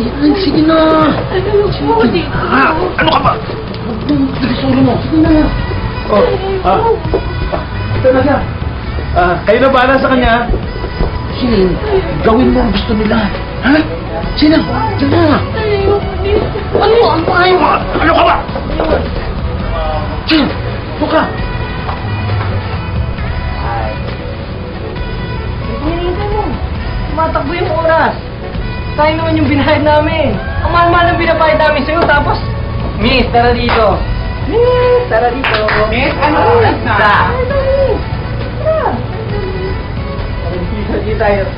Yan, sige na. Ano po, di Ah, ano ka ba? Bilis ulo mo. Sige na. Oh, ah. Ito na siya. Ah, kayo na bahala sa kanya. Sige, gawin mo ang gusto nila. Ha? Na. Ayoko din. Ano? Ano ba kayo? Ano ka ba? Sige, buka. Hinihintay mo. Tumatakbo yung oras. Tayo naman yung binayad namin. Ang mahal-mahal ang binabayad namin sa'yo, tapos... Miss, tara dito. Miss, tara dito. Miss, ano oras na? Tara. Tara. Sige tayo.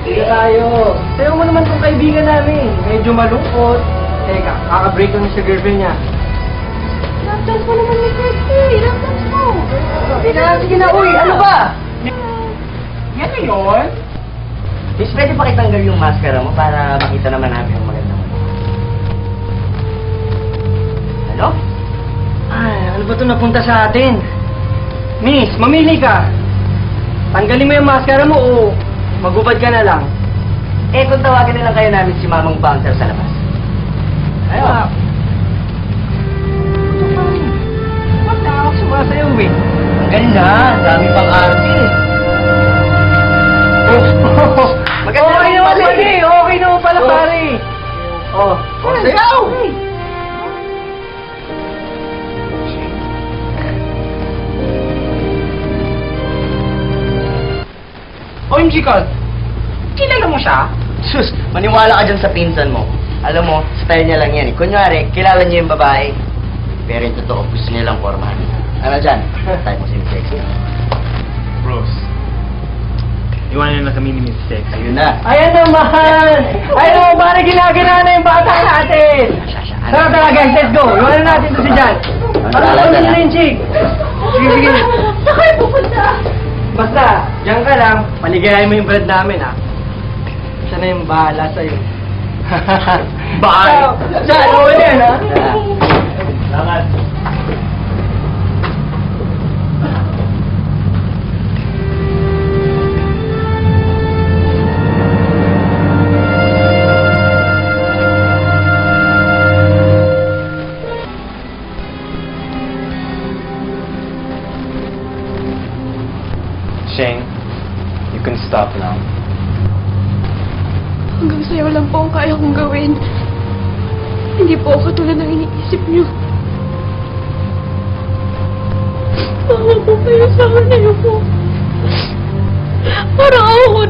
Sige tayo. Sayo mo naman tong kaibigan namin. Medyo malungkot. Teka, kakabreak na sa girlfriend niya. Laptop mo naman ni Christy. Laptop mo. Sige na, sige na. Uy, ano ba? Yan na yun? Miss, pwede pa kitanggal yung maskara mo para makita naman namin yung maganda mo. Ano? Ay, ano ba ito napunta sa atin? Miss, mamili ka. Tanggalin mo yung maskara mo o magubad ka na lang. Eh, kung tawagin na lang kayo namin si Mamang Bouncer sa labas. Ayun. Ba't na ako sumasayaw eh? Ang ganda, dami pang arte. Col, kilala mo siya? Sus, maniwala ka dyan sa pinsan mo. Alam mo, style niya lang yan eh. Kunyari, kilala niya yung babae. Pero yung totoo, gusto niya lang formahan. Ano dyan? Type mo si Miss Sexy. Bros, iwanan na kami ni Miss Sex. Ayun na. Ayan naman! Ayan naman, pare ginagana na yung bata natin! Tara, tara guys, let's go! Iwanan natin to si Jan. Ano Tara, ba tara. nila yung chick? Sige, sige. Saan kayo pupunta? Basta, diyan ka lang, paligayahin mo yung bread namin, ha? Siya na yung bahala sa'yo. Bye. Jan, ano yan, ha? Salamat. Shane, you can stop now. Hanggang sa'yo lang po ang kaya kong gawin. Hindi po ako katulad ng iniisip niyo. Ako po kayo sa akin. Ayoko. Ako.